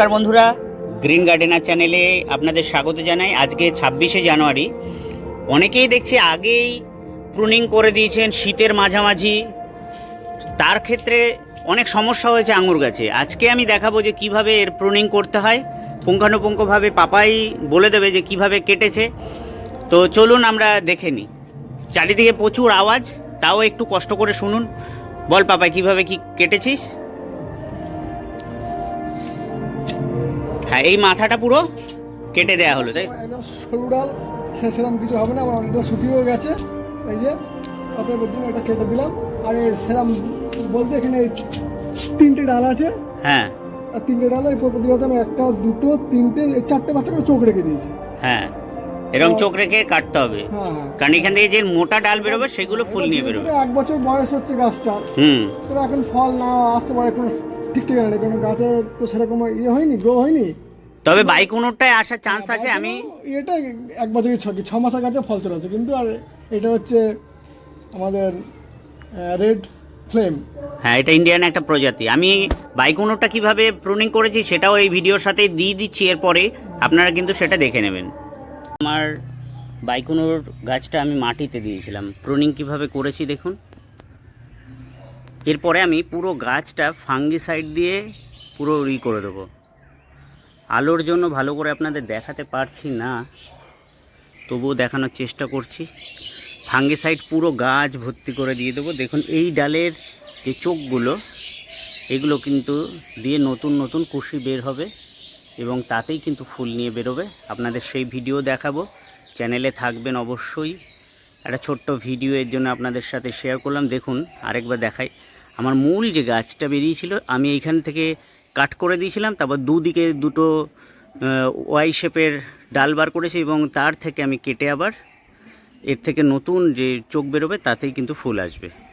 নমস্কার বন্ধুরা। Green gardener চ্যানেলে আপনাদের স্বাগত জানাই। আজকে ছাব্বিশে জানুয়ারি। অনেকেই দেখছি আগেই প্রুনিং করে দিয়েছেন, শীতের মাঝামাঝি। তার ক্ষেত্রে অনেক সমস্যা হয়েছে আঙুর গাছে। আজকে আমি দেখাবো যে কীভাবে এর প্রুনিং করতে হয়। পুঙ্খানুপুঙ্খভাবে পাপাই বলে দেবে যে কীভাবে কেটেছে। তো চলুন আমরা দেখে নিই। চারিদিকে প্রচুর আওয়াজ, তাও একটু কষ্ট করে শুনুন। বল পাপাই, কীভাবে কি কেটেছিস? হ্যাঁ এই মাথাটা পুরো কেটে দেয়া হলো তাই? একদম সরু ডাল সেরকম কিছু হবে না আমার অনেকটা শুকিয়েও গেছে। এই যে অতএব জন্য এটা কেটে দিলাম। আর সেরম বলতে এখানে তিনটে ডাল আছে। হ্যাঁ। আর তিনটে ডাল এই পদ্ধতিতে আমি একটা দুটো তিনটে চারটে পাঁচটা করে চোখ রেখে দিয়েছি। হ্যাঁ। এরকম চোখ রেখে কাটতে হবে। হ্যাঁ হ্যাঁ। কারণ এখান থেকে যে মোটা ডাল বেরোবে সেগুলো ফুল নিয়ে বেরোবে। এক বছর বয়স হচ্ছে গাছটা। হুম। তবে এখন ফল না আসতে পারে কোনো ঠিক ঠিকানা নেই কারণ গাছের তো সেরকম ইয়ে হয়নি গ্রো হয়নি। তবে বাইক বাইকুনোরটায় আসার চান্স আছে আমি এটা এক বছরই ছ ছ মাসের কাছে ফল চলে আসে কিন্তু আর এটা হচ্ছে আমাদের রেড ফ্লেম হ্যাঁ এটা ইন্ডিয়ান একটা প্রজাতি। আমি বাইকুনোরটা কীভাবে প্রুনিং করেছি সেটাও এই ভিডিওর সাথে দিয়ে দিচ্ছি এরপরে। আপনারা কিন্তু সেটা দেখে নেবেন। আমার বাইকুনোর গাছটা আমি মাটিতে দিয়েছিলাম। প্রুনিং কীভাবে করেছি দেখুন। এরপরে আমি পুরো গাছটা ফাঙ্গিসাইড দিয়ে পুরো ই করে দেবো। আলোর জন্য ভালো করে আপনাদের দেখাতে পারছি না, তবুও দেখানোর চেষ্টা করছি। ফাঙ্গিসাইড পুরো গাছ ভর্তি করে দিয়ে দেবো। দেখুন, এই ডালের যে চোখগুলো, এগুলো কিন্তু দিয়ে নতুন নতুন কুশি বের হবে এবং তাতেই কিন্তু ফুল নিয়ে বেরোবে। আপনাদের সেই ভিডিও দেখাবো। চ্যানেলে থাকবেন অবশ্যই। একটা ছোট্ট ভিডিও এর জন্য আপনাদের সাথে শেয়ার করলাম। দেখুন, আরেকবার দেখাই। আমার মূল যে গাছটা বেরিয়েছিল, আমি এইখান থেকে কাট করে দিয়েছিলাম, তারপর দুদিকে দুটো ওয়াই শেপের ডাল বার করেছি এবং তার থেকে আমি কেটে আবার, এর থেকে নতুন যে চোখ বেরোবে তাতেই কিন্তু ফুল আসবে।